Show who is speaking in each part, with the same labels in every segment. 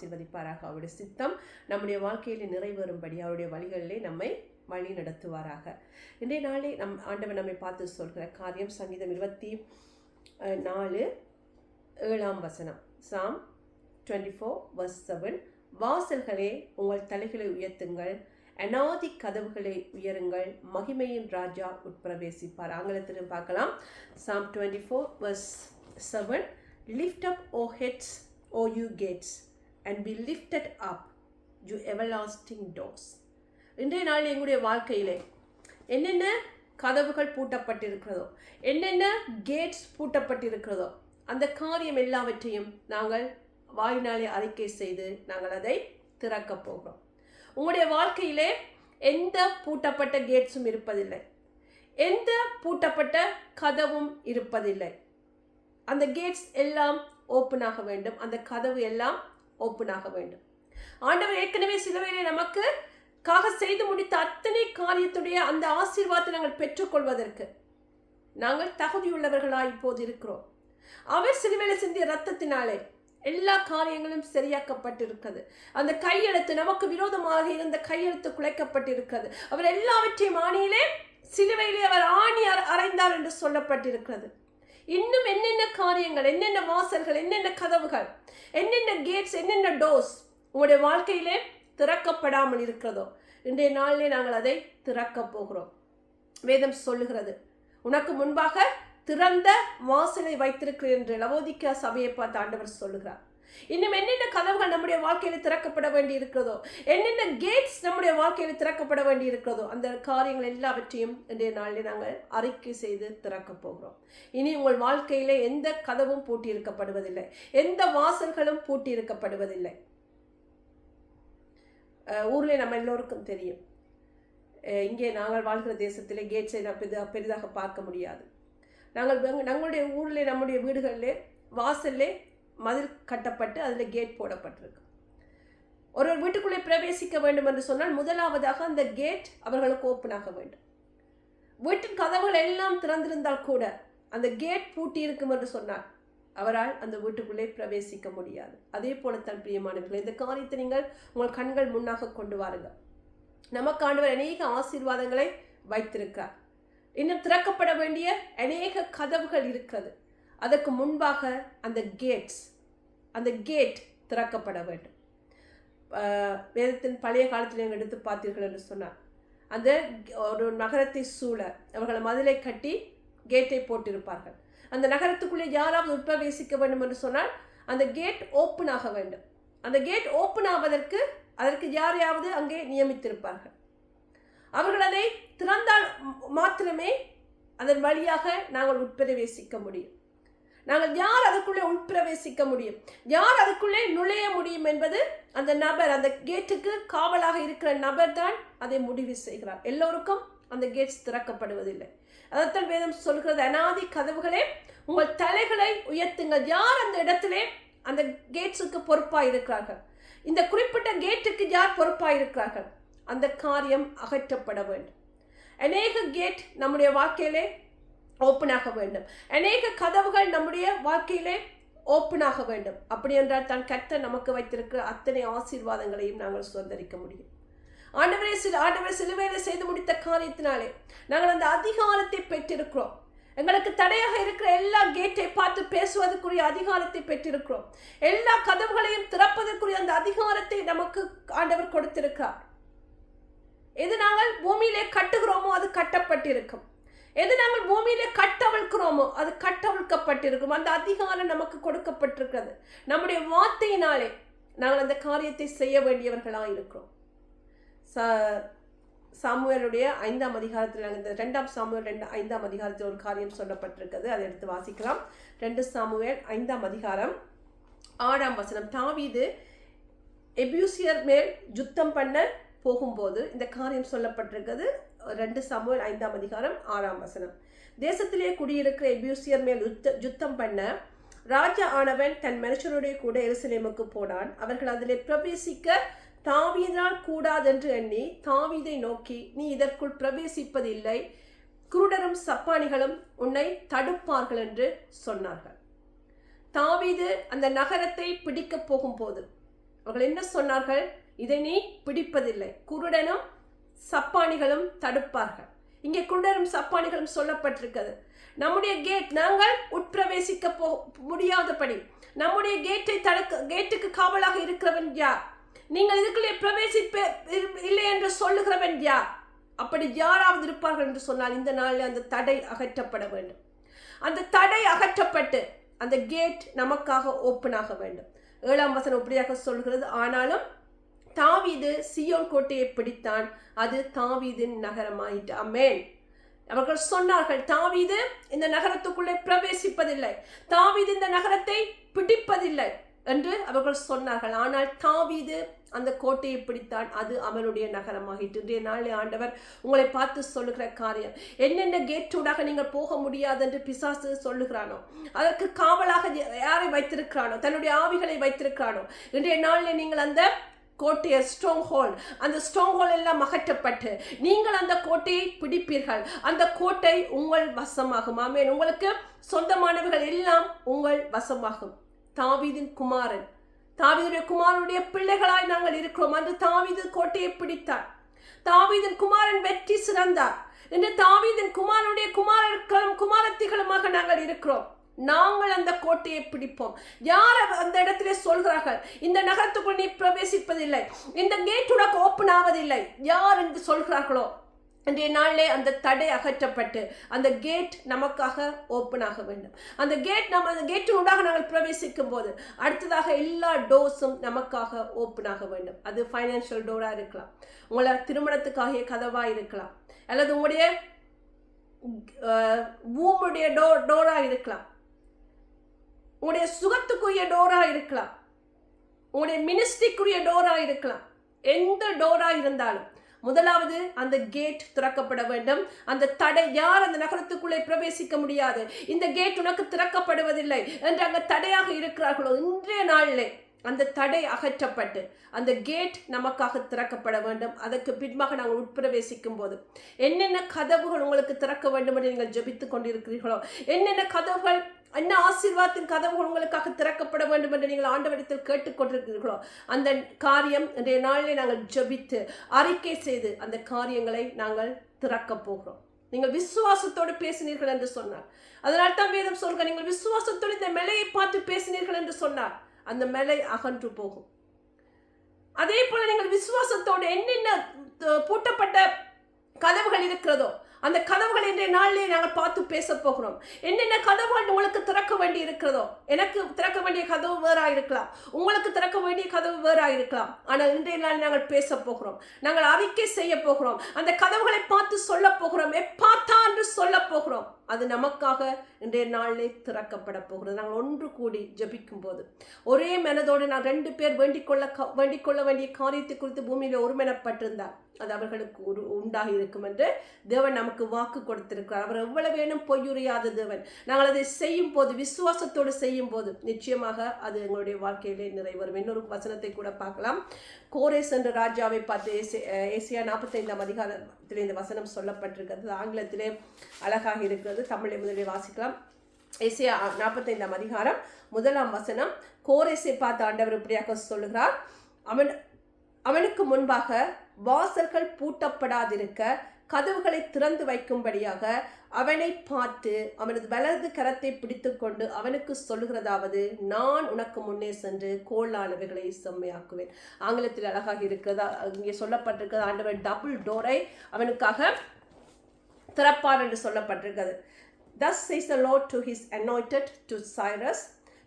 Speaker 1: ஆசீர்வதிப்பாராக. அவருடைய சித்தம் நம்முடைய வாழ்க்கையில் நிறைவேறும்படி அவருடைய வழிகளிலே நம்மை வழி நடத்துவாராக. இன்றைய நாளே நம் ஆண்டவர் நம்மை பார்த்து சொல்கிற காரியம் சங்கீதம் இருபத்தி நாலு ஏழாம் வசனம். Psalm twenty four verse seven. வாசல்களே உங்கள் தலைகளை உயர்த்துங்கள். அனாதி கதவுகளை உயருங்கள். மகிமையின் ராஜா உட்பிரவேசிப்பார். ஆங்கிலத்திலும் பார்க்கலாம். Psalm twenty four verse seven. Lift up O heads O you gates and be lifted up you everlasting doors இன்றைய நாள் எங்களுடைய வாழ்க்கையிலே என்னென்ன கதவுகள் பூட்டப்பட்டிருக்கிறதோ என்னென்ன கேட்ஸ் பூட்டப்பட்டிருக்கிறதோ அந்த காரியம் எல்லாவற்றையும் நாங்கள் வாயினாலே அறிக்கை செய்து நாங்கள் அதை திறக்கப் போகிறோம். உங்களுடைய வாழ்க்கையிலே எந்த பூட்டப்பட்ட கேட்ஸும் இருப்பதில்லை. எந்த பூட்டப்பட்ட கதவும் இருப்பதில்லை. அந்த கேட்ஸ் எல்லாம் ஓப்பன் ஆக வேண்டும். அந்த கதவு எல்லாம் ஓப்பன் ஆக வேண்டும். ஆண்டவர் ஏற்கனவே சிலுவையிலே நமக்கு காக செய்து முடித்த அத்தனை காரியத்துடைய அந்த ஆசீர்வாதத்தை நாங்கள் பெற்றுக்கொள்வதற்கு நாங்கள் தகுதியுள்ளவர்களாக இப்போது இருக்கிறோம். அவர் சிலுவையில சிந்திய ரத்தத்தினாலே எல்லா காரியங்களும் சரியாக்கப்பட்டிருக்கிறது. அந்த கையெழுத்து நமக்கு விரோதமாக இருந்த கையெழுத்து குலைக்கப்பட்டிருக்கிறது. அவர் எல்லாவற்றையும் ஆணியிலே சிலுவையிலே அவர் ஆணி அற- அறைந்தார் என்று சொல்லப்பட்டிருக்கிறது. இன்னும் என்னென்ன காரியங்கள் என்னென்ன வாசல்கள் என்னென்ன கதவுகள் என்னென்ன கேட்ஸ் என்னென்ன டோர்ஸ் உங்களுடைய வாழ்க்கையிலே திறக்கப்படாமல் இருக்கிறதோ இன்றைய நாளிலே நாங்கள் அதை திறக்கப் போகிறோம். வேதம் சொல்லுகிறது உனக்கு முன்பாக திறந்த வாசலை வைத்திருக்கிறேன் என்று லவோதிக்கா சபையை பார்த்து ஆண்டவர் சொல்லுகிறார். இன்னும் என்னென்ன கதவுகள் நம்முடைய வாழ்க்கையில் திறக்கப்பட வேண்டி இருக்கிறதோ என்னென்ன கேட்ஸ் நம்முடைய வாழ்க்கையில் திறக்கப்பட வேண்டி இருக்கிறதோ அந்த காரியங்கள் எல்லாவற்றையும் இன்றைய நாளில் நாங்கள் அறிக்கை செய்து திறக்கப் போகிறோம். இனி உங்கள் வாழ்க்கையிலே எந்த கதவும் பூட்டியிருக்கப்படுவதில்லை. எந்த வாசல்களும் பூட்டியிருக்கப்படுவதில்லை. ஊரில் நம்ம எல்லோருக்கும் தெரியும். இங்கே நாங்கள் வாழ்கிற தேசத்திலே கேட்ஸை நான் பெரிதாக பெரிதாக பார்க்க முடியாது. நாங்கள் நம்மளுடைய ஊரில் நம்முடைய வீடுகளிலே வாசல்லே மதில் கட்டப்பட்டு அதில் கேட் போடப்பட்டிருக்கு. ஒரு ஒரு வீட்டுக்குள்ளே பிரவேசிக்க வேண்டும் என்று சொன்னால் முதலாவதாக அந்த கேட் அவர்களுக்கு ஓப்பன் ஆக வேண்டும். வீட்டின் கதவுகள் எல்லாம் திறந்திருந்தால் கூட அந்த கேட் பூட்டி இருக்கும் என்று சொன்னார். அவரால் அந்த வீட்டுக்குள்ளே பிரவேசிக்க முடியாது. அதே போலத்தான் பிரியமானவர்கள் இந்த காரியத்தை நீங்கள் உங்கள் கண்கள் முன்னாக கொண்டு வாருங்கள். நமக்கு ஆண்டவர் அநேக ஆசீர்வாதங்களை வைத்திருக்கிறார். இன்னும் திறக்கப்பட வேண்டிய அநேக கதவுகள் இருக்கிறது. அதற்கு முன்பாக அந்த கேட்ஸ் அந்த கேட் திறக்கப்பட வேண்டும். வேதத்தின் பழைய காலத்தில் நீங்கள் எடுத்து பார்த்தீர்கள் என்று சொன்னார். அந்த ஒரு நகரத்தை சூழ அவர்கள் மதிலை கட்டி கேட்டை போட்டிருப்பார்கள். அந்த நகரத்துக்குள்ளே யாராவது உட்பிரவேசிக்க வேண்டும் என்று சொன்னால் அந்த கேட் ஓப்பன் ஆக வேண்டும். அந்த கேட் ஓப்பன் ஆவதற்கு அதற்கு யாரையாவது அங்கே நியமித்திருப்பார்கள். அவர்கள் அதை திறந்தால் மாத்திரமே அதன் வழியாக நாங்கள் உட்பிரவேசிக்க முடியும். நாங்கள் யார் அதுக்குள்ளே உட்பிரவேசிக்க முடியும்? யார் அதுக்குள்ளே நுழைய முடியும் என்பது அந்த நபர் அந்த கேட்டுக்கு காவலாக இருக்கிற நபர் தான் அதை முடிவு செய்கிறார். எல்லோருக்கும் அந்த கேட்ஸ் திறக்கப்படுவதில்லை. அதைத்தான் வேதம் சொல்கிறது அனாதி கதவுகளே உங்கள் தலைகளை உயர்த்துங்கள். யார் அந்த இடத்திலே அந்த கேட்ஸுக்கு பொறுப்பாக இருக்கிறார்கள் இந்த குறிப்பிட்ட கேட்டுக்கு யார் பொறுப்பாக இருக்கிறார்கள் அந்த காரியம் அகற்றப்பட வேண்டும். அநேக கேட் நம்முடைய வாழ்க்கையிலே ஓப்பன் ஆக வேண்டும். அநேக கதவுகள் நம்முடைய வாழ்க்கையிலே ஓப்பன் ஆக வேண்டும். அப்படி என்றால் தான் கர்த்த நமக்கு வைத்திருக்கிற அத்தனை ஆசீர்வாதங்களையும் நாங்கள் சுதந்திரிக்க முடியும். ஆண்டவரே சில ஆண்டவரை சிலுவையில் செய்து முடித்த காரியத்தினாலே நாங்கள் அந்த அதிகாரத்தை பெற்றிருக்கிறோம். எங்களுக்கு தடையாக இருக்கிற எல்லா கேட்டை பார்த்து பேசுவதற்குரிய அதிகாரத்தை பெற்றிருக்கிறோம். எல்லா கதவுகளையும் திறப்பதற்குரிய அந்த அதிகாரத்தை நமக்கு ஆண்டவர் கொடுத்திருக்கிறார் எது நாங்கள் பூமியிலே கட்டுகிறோமோ அது கட்டப்பட்டிருக்கும். எது நாங்கள் பூமியில கட்டவிழ்க்கிறோமோ அது கட்டவிழ்க்கப்பட்டிருக்கும். அந்த அதிகாரம் நமக்கு கொடுக்கப்பட்டிருக்கிறது. நம்முடைய வார்த்தையினாலே நாங்கள் அந்த காரியத்தை செய்ய வேண்டியவர்களாக இருக்கிறோம். ச சாமுவேலுடைய ஐந்தாம் அதிகாரத்தில் இந்த ரெண்டாம் சாமுவேல் ரெண்டு ஐந்தாம் அதிகாரத்தில் ஒரு காரியம் சொல்லப்பட்டிருக்கிறது. அதை எடுத்து வாசிக்கலாம். ரெண்டு சாமுவேல் ஐந்தாம் அதிகாரம் ஆறாம் வசனம். தாவீது எபியூசியர் மேல் யுத்தம் பண்ண போகும்போது இந்த காரியம் சொல்லப்பட்டிருக்கிறது. ரெண்டு சாமுவேல் ஐந்தாம் அதிகாரம் ஆறாம் வசனம். தேசத்திலே குடியிருக்கிற எபியூசியர் மேல் யுத்த யுத்தம் பண்ண ராஜா ஆனவன் தன் மனுஷனுடைய கூட எருசலேமுக்கு போனான். அவர்கள் அதிலே பிரவேசிக்க தாவீதால் கூடாதென்று எண்ணி தாவீதை நோக்கி நீ இதற்குள் பிரவேசிப்பதில்லை. குருடரும் சப்பானிகளும் உன்னை தடுப்பார்கள் என்று சொன்னார்கள். தாவீது அந்த நகரத்தை பிடிக்கப் போகும்போது அவர்கள் என்ன சொன்னார்கள்? இதை நீ பிடிப்பதில்லை. குருடனும் சப்பானிகளும் தடுப்பார்கள். இங்கே குண்டரும் சப்பானிகளும் சொல்லப்பட்டிருக்கிறது. நம்முடைய கேட் நாங்கள் உட்பிரவேசிக்க போ முடியாதபடி நம்முடைய கேட்டை தடுக்க கேட்டுக்கு காவலாக இருக்கிறவன் யார்? நீங்கள் இதுக்குள்ளே பிரவேசிப்ப இல்லை என்று சொல்லுகிறவன் யார்? அப்படி யாராவது இருப்பார்கள் என்று சொன்னால் இந்த நாளில் அந்த தடை அகற்றப்பட வேண்டும். அந்த தடை அகற்றப்பட்டு அந்த கேட் நமக்காக ஓப்பன் ஆக வேண்டும். ஏழாம் வசனம் இப்படியாக சொல்கிறது. ஆனாலும் தாவீது சியோன் கோட்டையை பிடித்தான். அது தாவீதின் நகரமாயிட்டு அமேன் அவர்கள் சொன்னார்கள் தாவீது இந்த நகரத்துக்குள்ளே பிரவேசிப்பதில்லை. தாவீது இந்த நகரத்தை பிடிப்பதில்லை. என்று அவர்கள் சொன்னார்கள். ஆனால் தாவீது அந்த கோட்டையை பிடித்தான். அது அவனுடைய நகரமாகிட்டு இன்றைய நாளே ஆண்டவர் உங்களை பார்த்து சொல்லுகிற காரியம் என்னென்ன கேட்டூடாக நீங்கள் போக முடியாது என்று பிசாசு சொல்லுகிறானோ அதற்கு காவலாக யாரை வைத்திருக்கிறானோ தன்னுடைய ஆவிகளை வைத்திருக்கிறானோ இன்றைய நாளில் நீங்கள் அந்த கோட்டையை ஸ்ட்ராங் ஹோல் அந்த ஸ்ட்ராங் ஹோல் எல்லாம் அகற்றப்பட்டு நீங்கள் அந்த கோட்டையை பிடிப்பீர்கள். அந்த கோட்டை உங்கள் வசமாகும். ஆமேன். உங்களுக்கு சொந்தமானவர்கள் எல்லாம் உங்கள் வசமாகும். தாவீதின் குமாரன். தாவீதுடைய குமாரனுடைய பிள்ளைகளாய் நாங்கள் இருக்கிறோம். அந்த தாவீது கோட்டையை பிடித்தார். தாவீதின் குமாரன் வெற்றி சிறந்தார். என்று தாவீதன் குமாரனுடைய குமாரர்களும் குமாரத்திகளுமாக நாங்கள் இருக்கிறோம். நாங்கள் அந்த கோட்டையை பிடிப்போம். யார் அந்த இடத்திலே சொல்கிறார்கள்? இந்த நகரத்துக்குள் நீ பிரவேசிப்பதில்லை. இந்த கேட் உனக்கு ஓப்பன் ஆவதில்லை. யார் என்று சொல்கிறார்களோ? அன்றைய நாளிலே அந்த தடை அகற்றப்பட்டு அந்த கேட் நமக்காக ஓப்பன் ஆக வேண்டும். அந்த கேட் நம்ம அந்த கேட்டு உண்டாக நாங்கள் பிரவேசிக்கும் போது அடுத்ததாக எல்லா டோர்ஸும் நமக்காக ஓப்பன் ஆக வேண்டும். அது ஃபைனான்ஷியல் டோராக இருக்கலாம். உங்களை திருமணத்துக்காகிய கதவாக இருக்கலாம். அல்லது உங்களுடைய ஊமுடைய டோ டோராக இருக்கலாம். உங்களுடைய சுகத்துக்குரிய டோராக இருக்கலாம். உங்களுடைய மினிஸ்ட்ரிக்குரிய டோராக இருக்கலாம். எந்த டோராக இருந்தாலும். முதலாவது அந்த கேட் திறக்கப்பட வேண்டும். அந்த தடை யார் அந்த நகரத்துக்குள்ளே பிரவேசிக்க முடியாது. இந்த கேட் உனக்கு திறக்கப்படுவதில்லை. என்று அங்கே தடையாக இருக்கிறார்களோ? இன்றைய நாளிலே. அந்த தடை அகற்றப்பட்டு அந்த கேட் நமக்காக திறக்கப்பட வேண்டும். அதற்கு பின்பாக நாங்கள் உட்பிரவேசிக்கும் போது என்னென்ன கதவுகள் உங்களுக்கு திறக்க வேண்டும் என்று நீங்கள் ஜபித்து கொண்டிருக்கிறீர்களோ என்னென்ன கதவுகள் என்ன ஆசீர்வாதத்தின் கதவுகள் உங்களுக்காக திறக்கப்பட வேண்டும் என்று நீங்கள் ஆண்டவரிடத்தில் கேட்டுக்கொண்டிருக்கிறீர்களோ அந்த காரியம் இன்றைய நாளிலே நாங்கள் ஜபித்து அறிக்கை செய்து அந்த காரியங்களை நாங்கள் திறக்கப் போகிறோம். நீங்கள் விசுவாசத்தோடு பேசினீர்கள் என்று சொன்னார். அதனால் தான் வேதம் சொல்க நீங்கள் விசுவாசத்தோடு இந்த மேலையை பார்த்து பேசினீர்கள் என்று சொன்னார். அந்த மேலே அகன்று போகும். அதே போல நீங்கள் விசுவாசத்தோடு என்னென்ன பூட்டப்பட்ட கதவுகள் இருக்கிறதோ அந்த கதவுகள் இன்றைய நாளிலே நாங்கள் பார்த்து பேச போகிறோம். என்னென்ன கதவுகள் உங்களுக்கு திறக்க வேண்டி இருக்கிறதோ எனக்கு திறக்க வேண்டிய கதவு வேறாக இருக்கலாம் உங்களுக்கு திறக்க வேண்டிய கதவு வேறாக இருக்கலாம் ஆனால் இன்றைய நாள் நாங்கள் பேச போகிறோம். நாங்கள் அறிக்கை செய்ய போகிறோம். அந்த கதவுகளை பார்த்து சொல்ல போகிறோம். எப்பாத்தா என்று சொல்ல போகிறோம். அது நமக்காக இன்றைய நாளிலே திறக்கப்பட போகிறது. நாங்கள் ஒன்று கூடி ஜபிக்கும் போது ஒரே மனதோடு நான் ரெண்டு பேர் வேண்டிக் கொள்ள வேண்டிக் கொள்ள வேண்டிய காரியத்தை குறித்து பூமியில் ஒருமனப்பட்டிருந்தார். அது அவர்களுக்கு ஒரு உண்டாகி இருக்கும் என்று தேவன் நமக்கு வாக்கு கொடுத்திருக்கிறார். அவர் எவ்வளவு வேணும் பொய்யுரியாத தேவன். நாங்கள் அதை செய்யும் போது விசுவாசத்தோடு செய்யும் போது நிச்சயமாக அது எங்களுடைய வாழ்க்கையிலே நிறைவரும் இன்னொரு வசனத்தை கூட பார்க்கலாம். கோரேஸ் என்ற ராஜாவை பார்த்து ஏசியா நாற்பத்தைந்தாம் அதிகாரத்தில் இந்த வசனம் சொல்லப்பட்டிருக்கிறது. ஆங்கிலத்திலே அழகாக இருக்கிறது. தமிழை முதலில் வாசிக்கலாம். ஏசியா நாற்பத்தைந்தாம் அதிகாரம் முதலாம் வசனம். கோரேசை பார்த்து ஆண்டவர் இப்படியாக சொல்லுகிறார். அவன் அவனுக்கு முன்பாக வாசல்கள் பூட்டப்படாதிருக்க கதவுகளை திறந்து வைக்கும்படியாக அவனை பார்த்து அவனது வலது கரத்தை பிடித்துக்கொண்டு அவனுக்கு சொல்லுகிறதாவது நான் உனக்கு முன்னே சென்று கோளானவைகளை செம்மையாக்குவேன். ஆங்கிலத்தில் அழகாக இருக்கிறதா இங்கே சொல்லப்பட்டிருக்கிறது ஆண்டவர் டபுள் டோரை அவனுக்காக திறப்பார் என்று சொல்லப்பட்டிருக்கிறது. Thus says the Lord to his anointed, to Cyrus,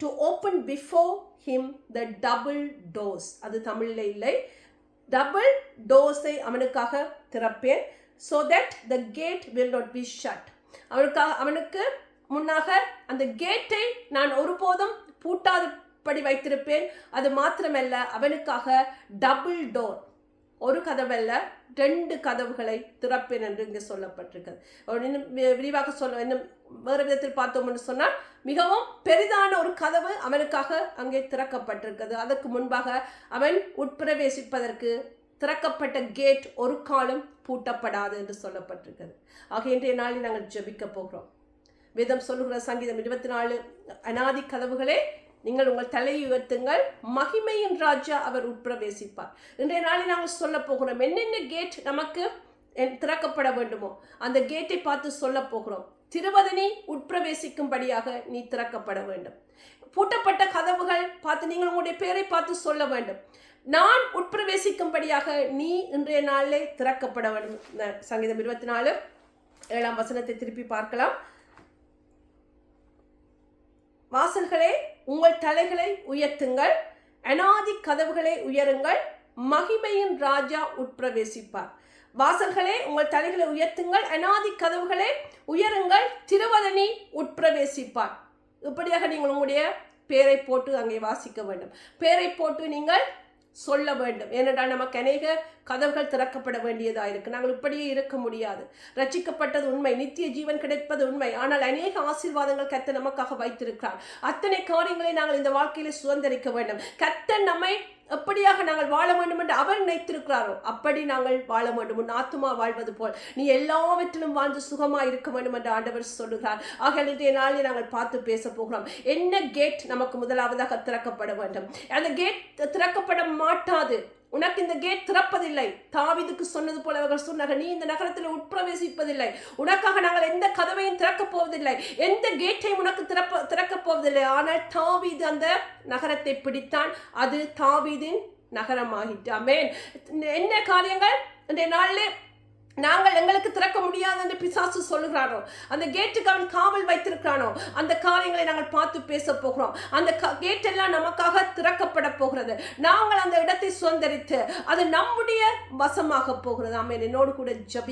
Speaker 1: to open before him the double doors. அது தமிழில் இல்லை. டபுள் டோர்ஸை அவனுக்காக திறப்பேன் so that the gate will not be shut அவனுக்காக அவனுக்கு முன்னாக அந்த கேட்டை நான் ஒருபோதும் பூட்டாதபடி வைத்திருப்பேன். அது மாத்திரமல்ல அவனுக்காக டபுள் டோர் ஒரு கதவல்ல ரெண்டு கதவுகளை திறப்பேன் என்று இங்கே சொல்லப்பட்டிருக்கிறது. இன்னும் விரிவாக சொல்ல இன்னும் வேறு விதத்தில் பார்த்தோம்னு சொன்னால் மிகவும் பெரிதான ஒரு கதவு அவனுக்காக அங்கே திறக்கப்பட்டிருக்கிறது. அதற்கு முன்பாக அவன் உட்பிரவேசிப்பதற்கு திறக்கப்பட்ட கேட் ஒரு காலம் பூட்டப்படாது என்று சொல்லப்பட்டிருக்கிறது. ஆக இன்றைய நாளில் நாங்கள் ஜெபிக்க போகிறோம். வேதம் சொல்லுகிற சங்கீதம் இருபத்தி நாலு அனாதி கதவுகளே நீங்கள் உங்கள் தலையை உயர்த்துங்கள். மகிமையின் ராஜா அவர் உட்பிரவேசிப்பார். இன்றைய நாளில் நாங்கள் சொல்ல போகிறோம் என்னென்ன கேட் நமக்கு என்- திறக்கப்பட வேண்டுமோ அந்த கேட்டை பார்த்து சொல்ல போகிறோம் திருவதனி உட்பிரவேசிக்கும்படியாக நீ திறக்கப்பட வேண்டும். பூட்டப்பட்ட கதவுகள் பார்த்து நீங்கள் உங்களுடைய பேரை பார்த்து சொல்ல வேண்டும். நான் உட்பிரவேசிக்கும்படியாக நீ இன்றைய நாளிலே திறக்கப்பட வேண்டும். சங்கீதம் இருபத்தி நாலு ஏழாம் வசனத்தை திருப்பி பார்க்கலாம். வாசல்களே உங்கள் தலைகளை உயர்த்துங்கள். அனாதி கதவுகளை உயருங்கள். மகிமையின் ராஜா உட்பிரவேசிப்பார். வாசல்களே உங்கள் தலைகளை உயர்த்துங்கள். அனாதி கதவுகளே உயருங்கள். திருவதனி உட்பிரவேசிப்பார். இப்படியாக நீங்கள் உங்களுடைய பேரை போட்டு அங்கே வாசிக்க வேண்டும். பேரை போட்டு நீங்கள் சொல்ல வேண்டும். ஏனென்றால் நமக்கு அநேக கதவுகள் திறக்கப்பட வேண்டியதாக இருக்குது நாங்கள் இப்படியே இருக்க முடியாது. ரச்சிக்கப்பட்டது உண்மை. நித்திய ஜீவன் கிடைப்பது உண்மை. ஆனால் அநேக ஆசீர்வாதங்கள் கத்தை நமக்காக வைத்திருக்கிறார். அத்தனை காரியங்களை நாங்கள் இந்த வாழ்க்கையில சுதந்திரிக்க வேண்டும். கத்தை நம்மை எப்படியாக நாங்கள் வாழ வேண்டும் என்று அவர் நினைத்திருக்கிறாரோ அப்படி நாங்கள் வாழ வேண்டும். உன் ஆத்துமா வாழ்வது போல் நீ எல்லாவற்றிலும் வாழ்ந்து சுகமாக இருக்க வேண்டும் என்று ஆண்டவர் சொல்லுகிறார். ஆக இன்றைய நாளில் நாங்கள் பார்த்து பேச போகிறோம் என்ன கேட் நமக்கு முதலாவதாக திறக்கப்பட வேண்டும்? அந்த கேட் திறக்கப்பட மாட்டாது. உனக்கு இந்த கேட் திறப்பதில்லை. தாவிதுக்கு சொன்னது போல அவர்கள் சொன்னார்கள் நீ இந்த நகரத்தில் உட்பிரவேசிப்பதில்லை. உனக்காக நாங்கள் எந்த கதவையும் திறக்கப் போவதில்லை. எந்த கேட்டையும் உனக்கு திறப்ப திறக்கப் போவதில்லை. ஆனால் தாவீது அந்த நகரத்தை பிடித்தான். அது தாவீதின் நகரமாகிட்டு அமேன் என்ன காரியங்கள்? இந்த நாளில் நாங்கள் எங்களுக்கு திறக்க முடியாது என்று பிசாசு சொல்லுகிறானோ? அந்த கேட்டுக்கு அவன் காவல் வைத்திருக்கிறானோ? அந்த காரியங்களை நாங்கள் பார்த்து பேச போகிறோம். அந்த கேட் எல்லாம் நமக்காக திறக்கப்பட போகிறது. நாங்கள் அந்த இடத்தை சுதந்திரித்து அது நம்முடைய வசமாக போகிறது. ஆமென். என்னோடு கூட ஜபி